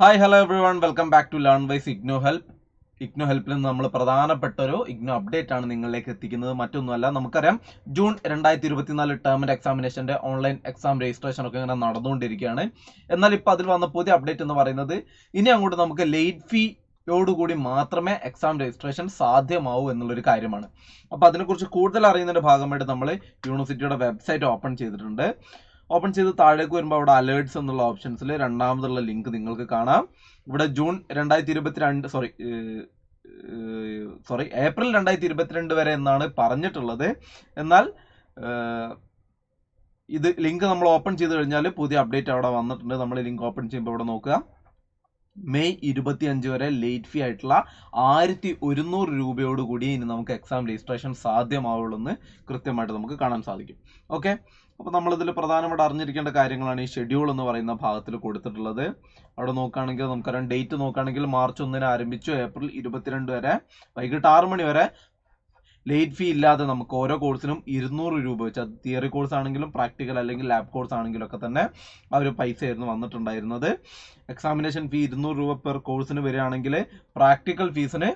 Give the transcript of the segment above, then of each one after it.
Hi hello everyone welcome back to learn wise IGNOU help IGNOU ഹെൽപ്പിൽ നിന്ന് നമ്മൾ പ്രധാനപ്പെട്ട ഒരു ഇഗ്നോ അപ്ഡേറ്റ് ആണ് നിങ്ങളിലേക്ക് എത്തിക്കുന്നത്. മറ്റൊന്നുമല്ല നമുക്കറിയാം ജൂൺ രണ്ടായിരത്തി ഇരുപത്തിനാല് ടേമിന്റെ എക്സാമിനേഷന്റെ ഓൺലൈൻ എക്സാം രജിസ്ട്രേഷൻ ഒക്കെ ഇങ്ങനെ നടന്നുകൊണ്ടിരിക്കുകയാണ്. എന്നാൽ ഇപ്പോൾ അതിൽ വന്ന പുതിയ അപ്ഡേറ്റ് എന്ന് പറയുന്നത് ഇനി അങ്ങോട്ട് നമുക്ക് ലേറ്റ് ഫീ യോടുകൂടി മാത്രമേ എക്സാം രജിസ്ട്രേഷൻ സാധ്യമാവൂ എന്നുള്ളൊരു കാര്യമാണ്. അപ്പോൾ അതിനെക്കുറിച്ച് കൂടുതൽ അറിയുന്നതിന്റെ ഭാഗമായിട്ട് നമ്മൾ യൂണിവേഴ്സിറ്റിയുടെ വെബ്സൈറ്റ് ഓപ്പൺ ചെയ്തിട്ടുണ്ട്. ഓപ്പൺ ചെയ്ത് താഴേക്ക് വരുമ്പോൾ അവിടെ അലേർട്സ് എന്നുള്ള ഓപ്ഷൻസിൽ രണ്ടാമതുള്ള ലിങ്ക് നിങ്ങൾക്ക് കാണാം. ഇവിടെ ജൂൺ രണ്ടായിരത്തി ഇരുപത്തിരണ്ട് സോറി സോറി ഏപ്രിൽ രണ്ടായിരത്തി ഇരുപത്തിരണ്ട് വരെ എന്നാണ് പറഞ്ഞിട്ടുള്ളത്. എന്നാൽ ഇത് ലിങ്ക് നമ്മൾ ഓപ്പൺ ചെയ്ത് കഴിഞ്ഞാൽ പുതിയ അപ്ഡേറ്റ് അവിടെ വന്നിട്ടുണ്ട്. നമ്മൾ ലിങ്ക് ഓപ്പൺ ചെയ്യുമ്പോൾ ഇവിടെ നോക്കുക. മെയ് ഇരുപത്തി അഞ്ച് വരെ ലേറ്റ് ഫീ ആയിട്ടുള്ള ആയിരത്തി ഒരുന്നൂറ് രൂപയോട് കൂടി ഇനി നമുക്ക് എക്സാം രജിസ്ട്രേഷൻ സാധ്യമാവുള്ളൂ എന്ന് കൃത്യമായിട്ട് നമുക്ക് കാണാൻ സാധിക്കും. ഓക്കെ അപ്പോൾ നമ്മളിതിൽ പ്രധാനമായിട്ട് അറിഞ്ഞിരിക്കേണ്ട കാര്യങ്ങളാണ് ഈ ഷെഡ്യൂൾ എന്ന് പറയുന്ന ഭാഗത്തിൽ കൊടുത്തിട്ടുള്ളത്. അവിടെ നോക്കുകയാണെങ്കിൽ നമുക്കറിയാം ഡേറ്റ് നോക്കുകയാണെങ്കിൽ മാർച്ച് ഒന്നിന് ആരംഭിച്ചു ഏപ്രിൽ ഇരുപത്തിരണ്ട് വരെ വൈകിട്ട് ആറ് മണി വരെ ലേറ്റ് ഫീ ഇല്ലാതെ നമുക്ക് ഓരോ കോഴ്സിനും ഇരുന്നൂറ് രൂപ വെച്ച് അത് തിയറി കോഴ്സ് ആണെങ്കിലും പ്രാക്ടിക്കൽ അല്ലെങ്കിൽ ലാബ് കോഴ്സ് ആണെങ്കിലും ഒക്കെ തന്നെ ആ ഒരു പൈസ ആയിരുന്നു വന്നിട്ടുണ്ടായിരുന്നത്. എക്സാമിനേഷൻ ഫീ ഇരുന്നൂറ് രൂപ പെർ കോഴ്സിന് വരികയാണെങ്കിൽ പ്രാക്ടിക്കൽ ഫീസിന്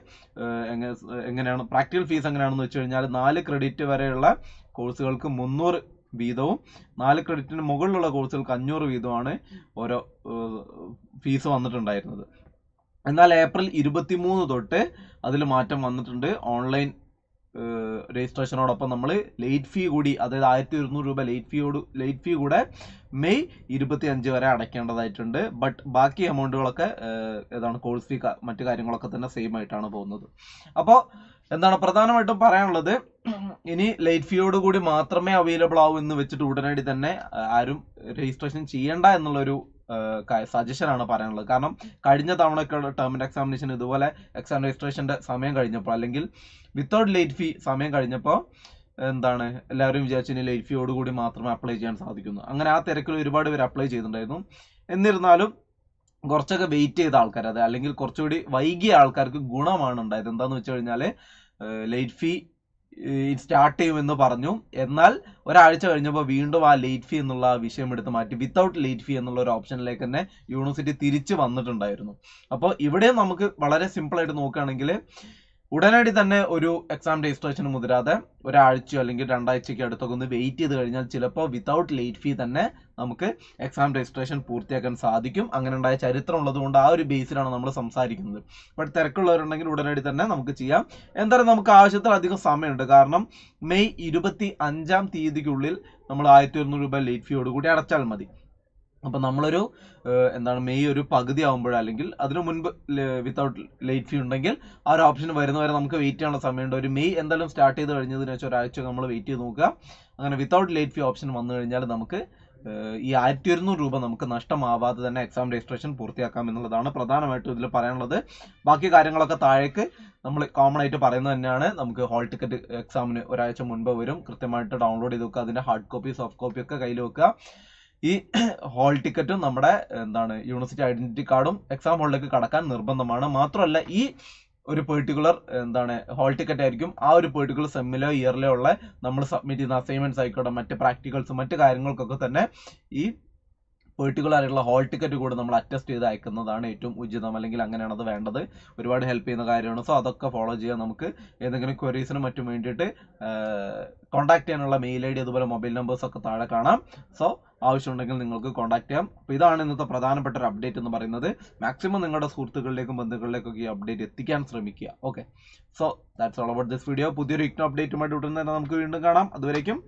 എങ്ങനെയാണ് പ്രാക്ടിക്കൽ ഫീസ് എങ്ങനെയാണെന്ന് വെച്ച് കഴിഞ്ഞാൽ നാല് ക്രെഡിറ്റ് വരെയുള്ള കോഴ്സുകൾക്ക് മുന്നൂറ് വീതവും. നാല് ക്രെഡിറ്റിന് മുകളിലുള്ള കോഴ്സുകൾക്ക് അഞ്ഞൂറ് വീതമാണ് ഓരോ ഫീസ് വന്നിട്ടുണ്ടായിരുന്നത്. എന്നാൽ ഏപ്രിൽ ഇരുപത്തിമൂന്ന് തൊട്ട് അതിൽ മാറ്റം വന്നിട്ടുണ്ട്. ഓൺലൈൻ രജിസ്ട്രേഷനോടൊപ്പം നമ്മൾ ലേറ്റ് ഫീ കൂടി അതായത് ആയിരത്തി ഒരുന്നൂറ് രൂപ ലേറ്റ് ഫീയോട് ലേറ്റ് ഫീ കൂടെ മെയ് ഇരുപത്തി അഞ്ച് വരെ അടയ്ക്കേണ്ടതായിട്ടുണ്ട്. ബട്ട് ബാക്കി എമൗണ്ടുകളൊക്കെ ഏതാണ് കോഴ്സ് ഫീ മറ്റു കാര്യങ്ങളൊക്കെ തന്നെ സെയിം ആയിട്ടാണ് പോകുന്നത്. അപ്പോൾ എന്താണ് പ്രധാനമായിട്ടും പറയാനുള്ളത്? ഇനി ലേറ്റ് ഫീയോട് കൂടി മാത്രമേ അവൈലബിൾ ആവൂ എന്ന് വെച്ചിട്ട് ഉടനടി തന്നെ ആരും രജിസ്ട്രേഷൻ ചെയ്യണ്ട എന്നുള്ളൊരു സജഷൻ ആണ് പറയാനുള്ളത്. കാരണം കഴിഞ്ഞ തവണയൊക്കെയുള്ള ടേമിന്റെ എക്സാമിനേഷൻ ഇതുപോലെ എക്സാം രജിസ്ട്രേഷന്റെ സമയം കഴിഞ്ഞപ്പോൾ അല്ലെങ്കിൽ വിത്തൗട്ട് ലേറ്റ് ഫീ സമയം കഴിഞ്ഞപ്പോൾ എന്താണ് എല്ലാവരും വിചാരിച്ചു ലേറ്റ് ഫീയോട് കൂടി മാത്രമേ അപ്ലൈ ചെയ്യാൻ സാധിക്കുന്നു അങ്ങനെ ആ തിരക്കിൽ ഒരുപാട് പേര് അപ്ലൈ ചെയ്തിട്ടുണ്ടായിരുന്നു. എന്നിരുന്നാലും കുറച്ചൊക്കെ വെയിറ്റ് ചെയ്ത ആൾക്കാർ അത് അല്ലെങ്കിൽ കുറച്ചുകൂടി വൈകിയ ആൾക്കാർക്ക് ഗുണമാണ് ഉണ്ടായത്. എന്താന്ന് വെച്ച് കഴിഞ്ഞാൽ ലേറ്റ് ഫീ സ്റ്റാർട്ട് ചെയ്യുമെന്ന് പറഞ്ഞു. എന്നാൽ ഒരാഴ്ച കഴിഞ്ഞപ്പോൾ വീണ്ടും ആ ലേറ്റ് ഫീ എന്നുള്ള വിഷയം എടുത്ത് മാറ്റി. വിത്തൗട്ട് ലേറ്റ് ഫീ എന്നുള്ള ഒരു ഓപ്ഷനിലേക്ക് തന്നെ യൂണിവേഴ്സിറ്റി തിരിച്ചു വന്നിട്ടുണ്ടായിരുന്നു. അപ്പോൾ ഇവിടെ നമുക്ക് വളരെ സിമ്പിൾ ആയിട്ട് നോക്കുകയാണെങ്കിൽ ഉടനടി തന്നെ ഒരു എക്സാം രജിസ്ട്രേഷൻ മുതിരാതെ ഒരാഴ്ചയോ അല്ലെങ്കിൽ രണ്ടാഴ്ചയ്ക്ക് അടുത്തൊക്കെ ഒന്ന് വെയിറ്റ് ചെയ്ത് കഴിഞ്ഞാൽ ചിലപ്പോൾ വിതൗട്ട് ലേറ്റ് ഫീ തന്നെ നമുക്ക് എക്സാം രജിസ്ട്രേഷൻ പൂർത്തിയാക്കാൻ സാധിക്കും. അങ്ങനെ ഉണ്ടായ ചരിത്രം ഉള്ളതുകൊണ്ട് ആ ഒരു ബേസിലാണ് നമ്മൾ സംസാരിക്കുന്നത്. ബട്ട് തിരക്കുള്ളവരുണ്ടെങ്കിൽ ഉടനടി തന്നെ നമുക്ക് ചെയ്യാം. എന്തായാലും നമുക്ക് ആവശ്യത്തിൽ അധികം സമയമുണ്ട്. കാരണം മെയ് ഇരുപത്തി അഞ്ചാം തീയതിക്കുള്ളിൽ നമ്മൾ ആയിരത്തി ഒരുന്നൂറ് രൂപ ലേറ്റ് ഫീയോട് കൂടി അടച്ചാൽ മതി. അപ്പൊ നമ്മളൊരു എന്താണ് മെയ് ഒരു പകുതി ആകുമ്പോഴോ അല്ലെങ്കിൽ അതിനു മുൻപ് വിത്തൗട്ട് ലേറ്റ് ഫീ ഉണ്ടെങ്കിൽ ആ ഒരു ഓപ്ഷൻ വരുന്നവരെ നമുക്ക് വെയിറ്റ് ചെയ്യാനുള്ള സമയമുണ്ട്. ഒരു മെയ് എന്തായാലും സ്റ്റാർട്ട് ചെയ്ത് കഴിഞ്ഞതിന് വെച്ചാൽ ഒരാഴ്ച നമ്മൾ വെയിറ്റ് ചെയ്ത് നോക്കുക. അങ്ങനെ വിത്തൗട്ട് ലേറ്റ് ഫീ ഓപ്ഷൻ വന്നു കഴിഞ്ഞാൽ നമുക്ക് ഈ ആയിരത്തി ഒരുന്നൂറ് രൂപ നമുക്ക് നഷ്ടമാവാതെ തന്നെ എക്സാം രജിസ്ട്രേഷൻ പൂർത്തിയാക്കാം എന്നുള്ളതാണ് പ്രധാനമായിട്ടും ഇതിൽ പറയാനുള്ളത്. ബാക്കി കാര്യങ്ങളൊക്കെ താഴേക്ക് നമ്മൾ കോമൺ ആയിട്ട് പറയുന്നത് തന്നെയാണ്. നമുക്ക് ഹോൾ ടിക്കറ്റ് എക്സാമിന് ഒരാഴ്ച മുൻപ് വരും. കൃത്യമായിട്ട് ഡൗൺലോഡ് ചെയ്ത് വെക്കുക. അതിന്റെ ഹാർഡ് കോപ്പി സോഫ്റ്റ് കോപ്പി ഒക്കെ കയ്യിൽ വെക്കുക. ഈ ഹോൾ ടിക്കറ്റും നമ്മുടെ എന്താണ് യൂണിവേഴ്സിറ്റി ഐഡന്റിറ്റി കാർഡും എക്സാം ഹോളിലേക്ക് കടക്കാൻ നിർബന്ധമാണ്. മാത്രമല്ല ഈ ഒരു പെർട്ടിക്കുലർ എന്താണ് ഹോൾ ടിക്കറ്റ് ആയിരിക്കും ആ ഒരു പെർട്ടിക്കുലർ സെമ്മിലോ ഇയറിലോ ഉള്ള നമ്മൾ സബ്മിറ്റ് ചെയ്യുന്ന അസൈൻമെന്റ്സ് ആയിക്കോട്ടെ മറ്റ് പ്രാക്ടിക്കൽസ് മറ്റ് കാര്യങ്ങൾക്കൊക്കെ തന്നെ ഈ പെർട്ടിക്കുലർ ആയിട്ടുള്ള ഹോൾ ടിക്കറ്റ് കൂടെ നമ്മൾ അറ്റസ്റ്റ് ചെയ്ത് അയക്കുന്നതാണ് ഏറ്റവും ഉചിതം. അല്ലെങ്കിൽ അങ്ങനെയാണ് അത് വേണ്ടത്. ഒരുപാട് ഹെൽപ്പ് ചെയ്യുന്ന കാര്യമാണ്. സോ അതൊക്കെ ഫോളോ ചെയ്യാൻ നമുക്ക് ഏതെങ്കിലും ക്വരീസിനും മറ്റും വേണ്ടിയിട്ട് കോൺടാക്ട് ചെയ്യാനുള്ള മെയിൽ ഐ ഡി അതുപോലെ മൊബൈൽ നമ്പേഴ്സ് ഒക്കെ താഴെ കാണാം. സോ ആവശ്യമുണ്ടെങ്കിൽ നിങ്ങൾക്ക് കോൺടാക്ട് ചെയ്യാം. അപ്പോൾ ഇതാണ് ഇന്നത്തെ പ്രധാനപ്പെട്ട ഒരു അപ്ഡേറ്റ് എന്ന് പറയുന്നത്. മാക്സിമം നിങ്ങളുടെ സുഹൃത്തുക്കളിലേക്കും ബന്ധുക്കളിലേക്കൊക്കെ ഈ അപ്ഡേറ്റ് എത്തിക്കാൻ ശ്രമിക്കുക. Okay so that's all about this video പുതിയൊരു ഇക്നോ അപ്ഡേറ്റുമായിട്ട് ഉടൻ തന്നെ നമുക്ക് വീണ്ടും കാണാം. അതുവരേക്കും